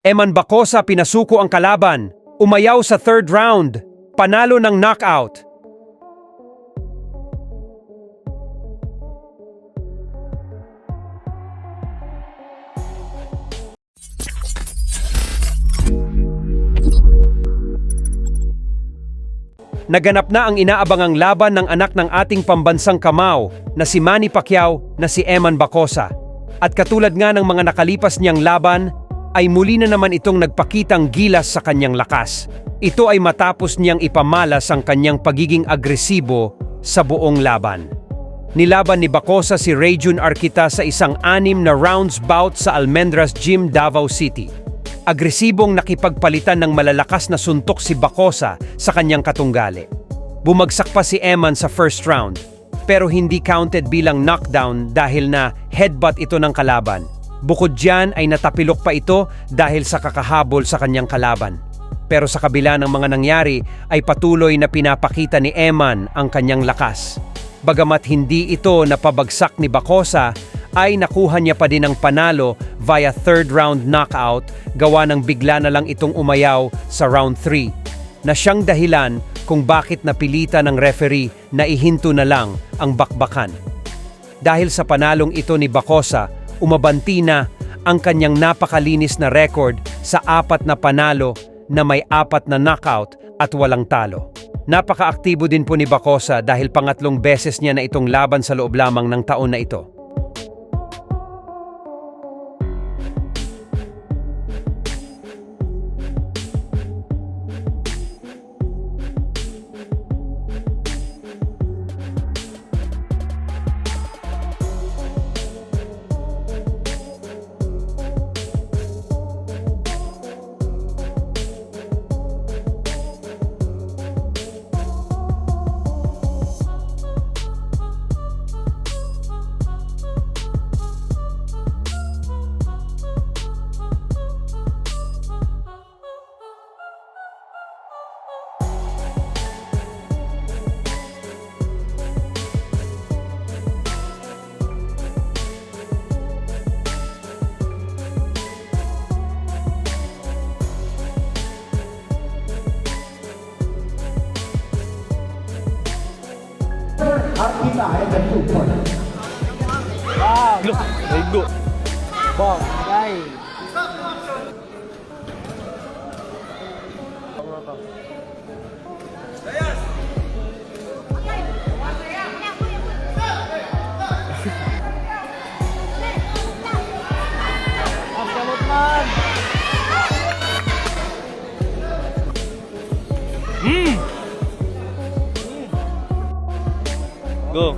Eman Bacosa pinasuko ang kalaban. Umayaw sa third round. Panalo ng knockout. Naganap na ang inaabangang laban ng anak ng ating pambansang kamao na si Manny Pacquiao na si Eman Bacosa. At katulad nga ng mga nakalipas niyang laban, ay muli na naman itong nagpakitang gilas sa kanyang lakas. Ito ay matapos niyang ipamalas ang kanyang pagiging agresibo sa buong laban. Nilaban ni Bacosa si Rayjun Arquita sa isang anim na rounds bout sa Almendras Gym, Davao City. Agresibong nakipagpalitan ng malalakas na suntok si Bacosa sa kanyang katunggali. Bumagsak pa si Eman sa first round, pero hindi counted bilang knockdown dahil na headbutt ito ng kalaban. Bukod dyan ay natapilok pa ito dahil sa kakahabol sa kanyang kalaban. Pero sa kabila ng mga nangyari ay patuloy na pinapakita ni Eman ang kanyang lakas. Bagamat hindi ito napabagsak ni Bacosa, ay nakuha niya pa din ang panalo via third round knockout gawa ng bigla na lang itong umayaw sa round 3 na siyang dahilan kung bakit napilitan ng referee na ihinto na lang ang bakbakan. Dahil sa panalong ito ni Bacosa, umabanti na ang kanyang napakalinis na record sa apat na panalo na may apat na knockout at walang talo. Napakaaktibo din po ni Bacosa dahil pangatlong beses niya na itong laban sa loob lamang ng taon na ito. em đánh đủ phần Look Đấy đủ Bom Đây Vamos lá, vamos. Go.